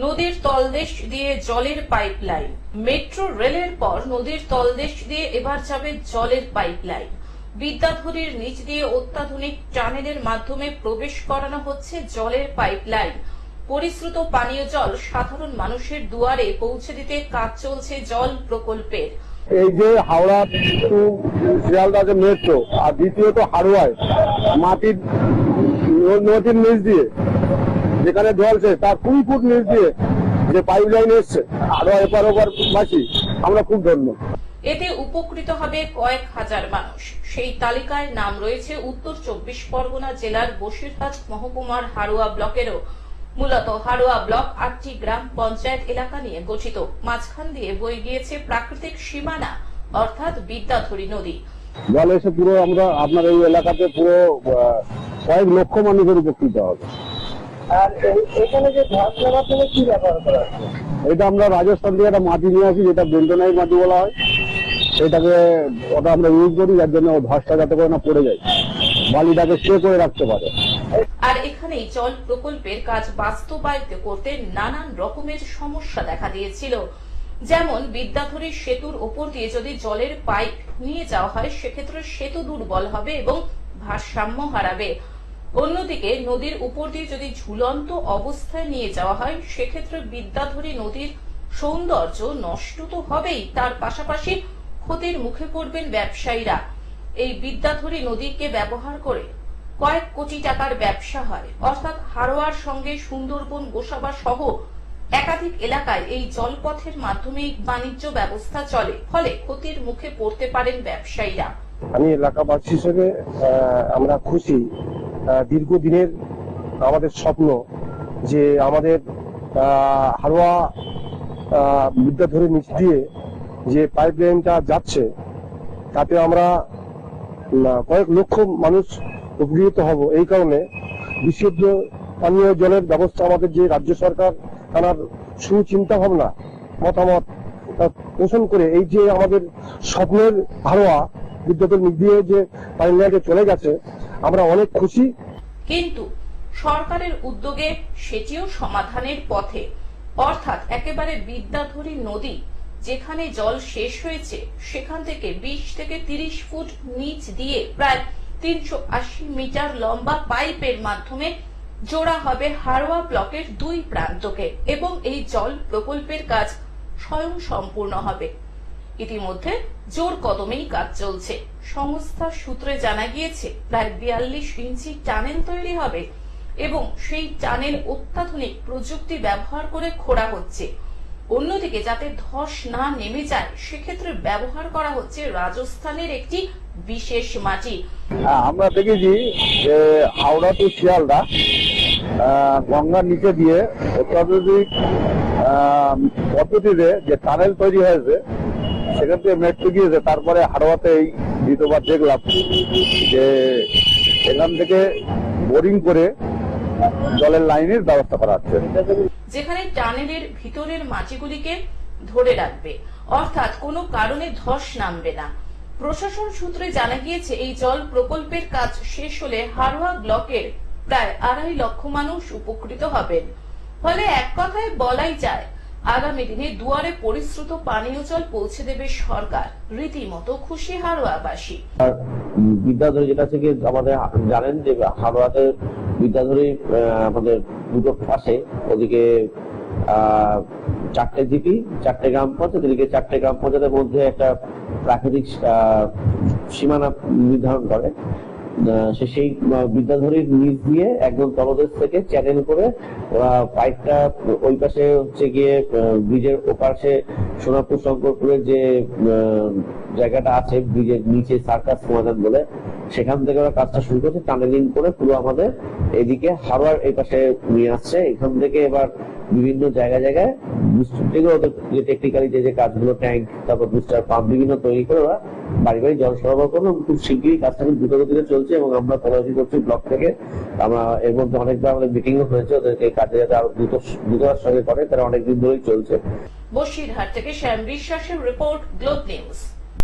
নদীর তলদেশ দিয়ে জলের পাইপ লাইন মেট্রো রেলের পর নদীর তলদেশ দিয়ে এবার যাবে জলের পাইপ লাইন বিদ্যাধরীর নিচ দিয়ে অত্যাধুনিক টানেলের মাধ্যমে প্রবেশ করানো হচ্ছে জলের পাইপ লাইন পরিশ্রুত পানীয় জল সাধারণ মানুষের দুয়ারে পৌঁছে দিতে কাজ চলছে জল প্রকল্পের। এই যে হাওড়া টু শিয়ালদা যে মেট্রো আর দ্বিতীয়ত হাড়োয়ায় মাটির নদীর নিচ দিয়ে যেখানে জলছে তার কুড়ি ফুট নিচ দিয়ে যে পাইপ লাইন এসছে হাড়োয়া এপার ওপার বাসি আমরা খুব ধন্য। এতে উপকৃত হবে কয়েক হাজার মানুষ। সেই তালিকায় নাম রয়েছে উত্তর চব্বিশ পরগনা জেলার বসিরহাট মহকুমার হারোয়া ব্লকেরও। মূলত হারোয়া ব্লক আটটি গ্রাম পঞ্চায়েত এলাকা নিয়ে গঠিত। মাঝখান দিয়ে বয়ে গিয়েছে প্রাকৃতিক সীমানা অর্থাৎ বিদ্যাধরী নদী। জল এসে পুরো আমরা আপনার এই এলাকাতে পুরো কয়েক লক্ষ মানুষের উপকৃত হবে। আর এখানে যে ধসনার মাধ্যমে কি ব্যবহার করা এটা আমরা রাজস্থান থেকে একটা মাটি নিয়ে আসি যেটা মাটি বলা হয়। সেটাকে ওটা আমরা ইউজ করি যার জন্য ধসটা যাতে করে না পড়ে যায়। বালিটাকে স্টে করে রাখতে পারে। আর এখানেই জল প্রকল্পের কাজ বাস্তবায়িত করতে নানান রকমের সমস্যা দেখা দিয়েছিল। যেমন বিদ্যাধরী সেতুর ওপর দিয়ে যদি জলের পাইপ নিয়ে যাওয়া হয় সেক্ষেত্রে সেতু দুর্বল হবে এবং ভারসাম্য হারাবে। অন্যদিকে, নদীর উপর দিয়ে যদি ঝুলন্ত অবস্থায় নিয়ে যাওয়া হয়, সেক্ষেত্রে বিদ্যাধরী নদীর সৌন্দর্য নষ্ট তো হবেই। তার পাশাপাশি ক্ষতির মুখে পড়বেন ব্যবসায়ীরা। এই বিদ্যাধরী নদীকে ব্যবহার করে কয়েক কোটি টাকার ব্যবসা হয়। অর্থাৎ হারোয়ার সঙ্গে সুন্দরবন, গোসাবা সহ একাধিক এলাকায় এই জলপথের মাধ্যমে বাণিজ্য ব্যবস্থা চলে। ফলে ক্ষতির মুখে পড়তে পারেন ব্যবসায়ীরা। আমি এলাকাবাসী হিসেবে আমরা খুশি দীর্ঘদিনের আমাদের স্বপ্ন যে আমাদের হারোয়া আহ, বিদ্যাধরী নিচ দিয়ে যে পাইপ লাইনটা যাচ্ছে তাতে আমরা কয়েক লক্ষ মানুষ উপকৃত হব। এই কারণে বিশুদ্ধ পানীয় জলের ব্যবস্থা আমাদের যে রাজ্য সরকার তার সুচিন্তা ভাবনা মতামত পোষণ করে এই যে আমাদের স্বপ্নের হারোয়া বিদ্যুতের নিচ দিয়ে যে পাইপ লাইনটা চলে গেছে আমরা অনেক খুশি। কিন্তু সরকারের উদ্যোগে সেটিও সমাধানের পথে। অর্থাৎ একেবারে বিদ্যাধরী নদী, যেখানে জল শেষ হয়েছে, সেখান থেকে বিশ থেকে তিরিশ ফুট নিচ দিয়ে প্রায় তিনশো আশি মিটার লম্বা পাইপের মাধ্যমে জোড়া হবে হারোয়া ব্লকের দুই প্রান্তকে, এবং এই জল প্রকল্পের কাজ স্বয়ং সম্পূর্ণ হবে। ইতিমধ্যে জোর কদমেই কাজ চলছে। সংস্থার সূত্রে জানা গিয়েছে প্রায় বিয়াল্লিশ ইঞ্চি টানেল তৈরি হবে এবং সেই টানেল অত্যাধুনিক প্রযুক্তি ব্যবহার করে খোঁড়া হচ্ছে। অন্যদিকে যাতে ধস না নেমে যায় সেক্ষেত্রে ব্যবহার করা হচ্ছে রাজস্থানের একটি বিশেষ মাটি। হ্যাঁ, আমরা দেখেছি যে হাওড়া টু শিয়ালদা গঙ্গার নিচে দিয়ে অত্যাধুনিক পদ্ধতিতে যে টানেল তৈরি হয়েছে সেখান থেকে মেট্রো গিয়েছে তারপরে হাড়োয়াতে এই দ্বিতীয়বার দেখলাম যে এখান থেকে বোরিং করে জলের লাইনের ব্যবস্থা করা হচ্ছে। যেখানে টানেলের ভিতরের মাটিগুলিকে ধরে রাখবে, অর্থাৎ কোনো কারণে ধস নামবে না। প্রশাসন সূত্রে জানা গিয়েছে, এই জল প্রকল্পের কাজ শেষ হলে হারোয়া ব্লকের প্রায় আড়াই লক্ষ মানুষ উপকৃত হবেন। ফলে এক কথায় বলাই যায় আগামী দিনে দুয়ারে পরিশ্রুত পানীয় জল পৌঁছে দেবে সরকার। রীতিমতো খুশি হারোয়াবাসী বিদ্যাধরী যেটা থেকে আমাদের জানেন যে হাওড়াতে বিদ্যাধরী আমাদের দুটো পাশে ওদিকে চারটে জিপি, চারটে গ্রাম পঞ্চায়েত, এদিকে চারটে গ্রাম পঞ্চায়েতের মধ্যে একটা প্রাকৃতিক সীমানা নির্ধারণ করে। সেই বিদ্যাধরীর নিচ দিয়ে একদম তলদেশ থেকে চ্যানেল করে ওরা পাইপটা ওই পাশে হচ্ছে গিয়ে ব্রিজের ওপাশে সোনাপুর শঙ্করপুরের যে জায়গাটা আছে ব্রিজের নিচে সার্কাস সমাধান বলে। সেখান থেকে ওরা কাজটা শুরু করছে টানেলিং করে পুরো আমাদের এদিকে হাওড়ার এই পাশে নিয়ে আসছে। এখান থেকে এবার বিভিন্ন জায়গায় জায়গায় যেগুলো ওদের যে টেকনিক্যালি যে যে কাজগুলো ট্যাঙ্ক তারপর বুস্টার পাম্প বিভিন্ন তৈরি করে ওরা বাড়ি বাড়ি জল সরবরাহ এবং খুব শীঘ্রই কাজটা খুব দ্রুত গতিতে চলছে এবং আমরা তদারকি করছি ব্লক থেকে। আমরা এর মধ্যে অনেকবার আমাদের মিটিংও হয়েছে, ওদেরকে কাজে যাতে আরও দ্রুত দ্রুততার সঙ্গে করে, তারা অনেকদিন ধরেই চলছে। বসিরহাট থেকে শ্যাম বিশ্বাসের রিপোর্ট গ্লোব নিউজ